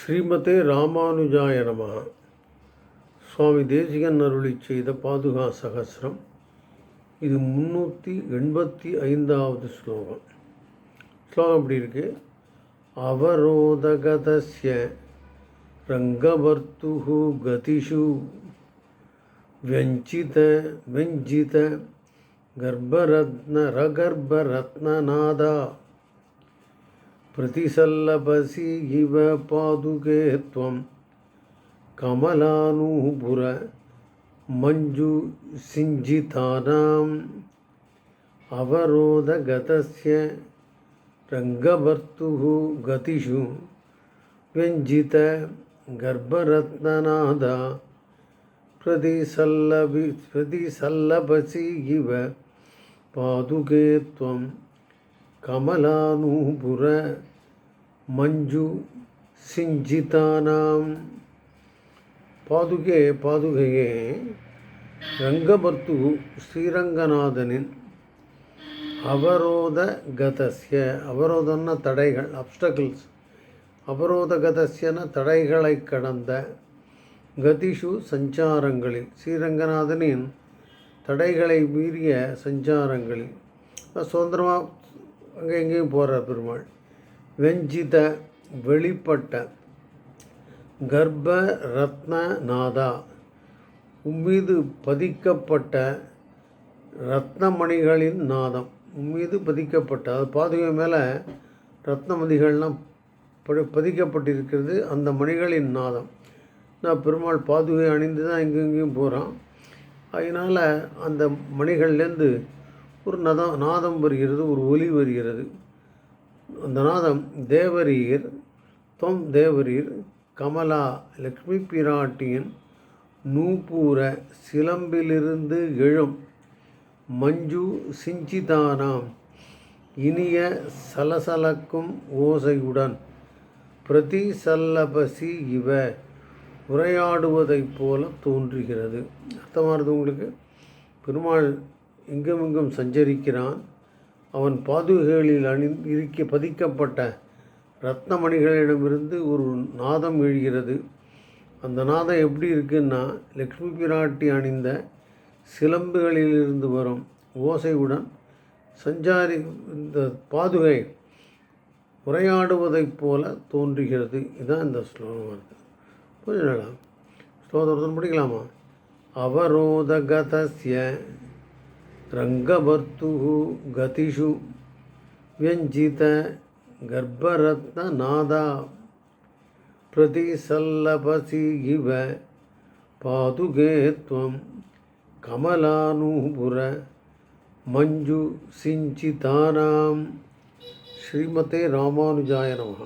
ஸ்ரீமதே ராமானுஜாய நம சுவாமி தேசிகன் அருளி செய்த பாதுகா சகசிரம் இது முன்னூற்றி எண்பத்தி ஐந்தாவது ஸ்லோகம் ஸ்லோகம் எப்படி இருக்கு அவரோதகதஸ்ய ரங்கவர்த்து கதிஷு व्यञ्चित व्यञ्जित गर्भरत्न रगर्भरत्ननादा प्रतिसल्लभसि इव पादुके त्वं कमलानूपुर मञ्जुसिञ्जितानाम् अवरोधगतस्य रङ्गभर्तुः गतिषु। व्यञ्जित गर्भरत्ननादा। प्रतिसल्लभि प्रतिसल्लभसि इव पादुके त्वं கமலாநூபுர மஞ்சு சிஞ்சிதானாம். பாதுகே பாதுகையே ரங்கபர்த்து ஸ்ரீரங்கநாதனின் அவரோத கதசிய அவரோதன்ன தடைகள் அப்டக்கிள்ஸ் அவரோத கதசியன தடைகளை கடந்த கதிஷு சஞ்சாரங்களில் ஸ்ரீரங்கநாதனின் தடைகளை மீறிய சஞ்சாரங்களில். சுதந்திரமாக அங்கே எங்கேயும் போகிறார் பெருமாள். வெஞ்சித வெளிப்பட்ட கர்ப்ப ரத்னநாதா உம்மீது பதிக்கப்பட்ட ரத்னமணிகளின் நாதம். உம்மீது பதிக்கப்பட்ட அது பாதுகை மேலே ரத்னமணிகள்லாம் படி பதிக்கப்பட்டிருக்கிறது அந்த மணிகளின் நாதம். நான் பெருமாள் பாதுகை அணிந்து தான் எங்கெங்கேயும் போகிறான் அதனால் அந்த மணிகள்லேருந்து ஒரு நதம் நாதம் வருகிறது ஒரு ஒலி வருகிறது. அந்த நாதம் தேவரீர் தொம் தேவரீர் கமலா லக்ஷ்மி பிராட்டியின் நூபூர சிலம்பிலிருந்து எழும் மஞ்சு சிஞ்சிதானாம். இனிய சலசலக்கும் ஓசையுடன் பிரதி சல்லபசி இவ உரையாடுவதைப் போல தோன்றுகிறது. அர்த்தமானது உங்களுக்கு? பெருமாள் இங்கும் சஞ்சரிக்கிறான். அவன் பாதுகைகளில் அணி இருக்க பதிக்கப்பட்ட ரத்னமணிகளிடமிருந்து ஒரு நாதம் எழுகிறது. அந்த நாதம் எப்படி இருக்குன்னா லக்ஷ்மி பிராட்டி அணிந்த சிலம்புகளிலிருந்து வரும் ஓசையுடன் சஞ்சாரி இந்த பாதுகை உரையாடுவதைப் போல தோன்றுகிறது. இதுதான் இந்த ஸ்லோகம் இருக்குது புரிஞ்சுங்களா ஸ்லோகத்தை படிக்கலாமா? அவரோதகதஸ்ய रङ्गभर्तुः गतिषु व्यञ्जितगर्भरत्ननादा प्रतिसल्लपसि इव पादुके त्वं मञ्जुसिञ्चितानां श्रीमते रामानुजाय नमः